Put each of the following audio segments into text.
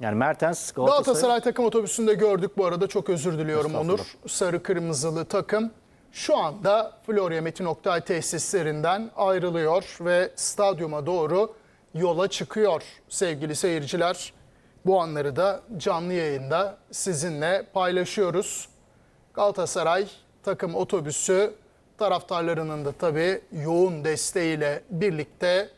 Yani Mertens Galatasaray, Galatasaray takım otobüsünde gördük bu arada. Çok özür diliyorum. Onur. Sarı kırmızılı takım şu anda Florya Metin Oktay tesislerinden ayrılıyor ve stadyuma doğru yola çıkıyor sevgili seyirciler. Bu anları da canlı yayında sizinle paylaşıyoruz. Galatasaray takım otobüsü taraftarlarının da tabii yoğun desteğiyle birlikte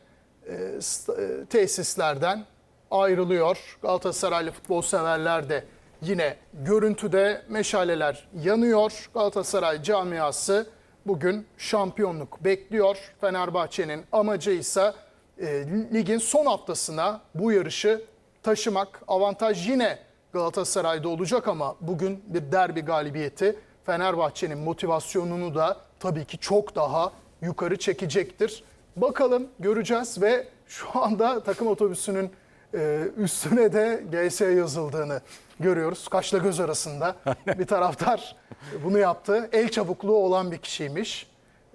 e, e, tesislerden ayrılıyor. Galatasaraylı futbol severler de yine görüntüde meşaleler yanıyor. Galatasaray camiası bugün şampiyonluk bekliyor. Fenerbahçe'nin amacı ise e, ligin son haftasına bu yarışı taşımak. Avantaj yine Galatasaray'da olacak ama bugün bir derbi galibiyeti Fenerbahçe'nin motivasyonunu da tabii ki çok daha yukarı çekecektir. Bakalım göreceğiz ve şu anda takım otobüsünün e, üstüne de GS yazıldığını görüyoruz. Kaşla göz arasında bir taraftar bunu yaptı. El çabukluğu olan bir kişiymiş.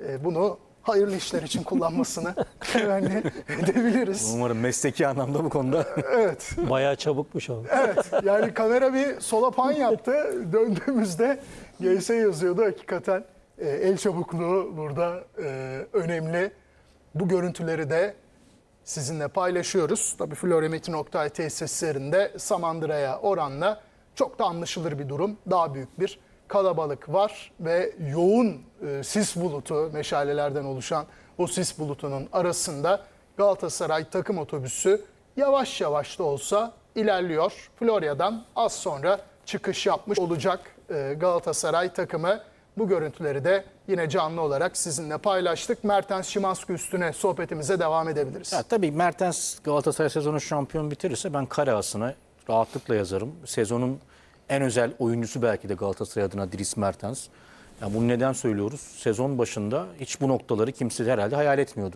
E, bunu hayırlı işler için kullanmasını temenni edebiliriz. umarım mesleki anlamda bu konuda Evet. Bayağı çabukmuş o. Evet yani kamera bir sola pan yaptı. Döndüğümüzde GS yazıyordu hakikaten. e, el çabukluğu burada e, önemli. Bu görüntüleri de sizinle paylaşıyoruz. Tabii Florya Metin Oktay tesislerinde Samandıra'ya oranla çok da anlaşılır bir durum. Daha büyük bir kalabalık var ve yoğun e, sis bulutu, meşalelerden oluşan o sis bulutunun arasında Galatasaray takım otobüsü yavaş yavaş da olsa ilerliyor. Florya'dan az sonra çıkış yapmış olacak e, Galatasaray takımı. Bu görüntüleri de yine canlı olarak sizinle paylaştık. Mertens Şimanski üstüne sohbetimize devam edebiliriz. Ya tabii Mertens Galatasaray sezonu şampiyon bitirirse ben kare asına rahatlıkla yazarım. Sezonun en özel oyuncusu belki de Galatasaray adına Dries Mertens. Ya bunu neden söylüyoruz? Sezon başında hiç bu noktaları kimse herhalde hayal etmiyordu.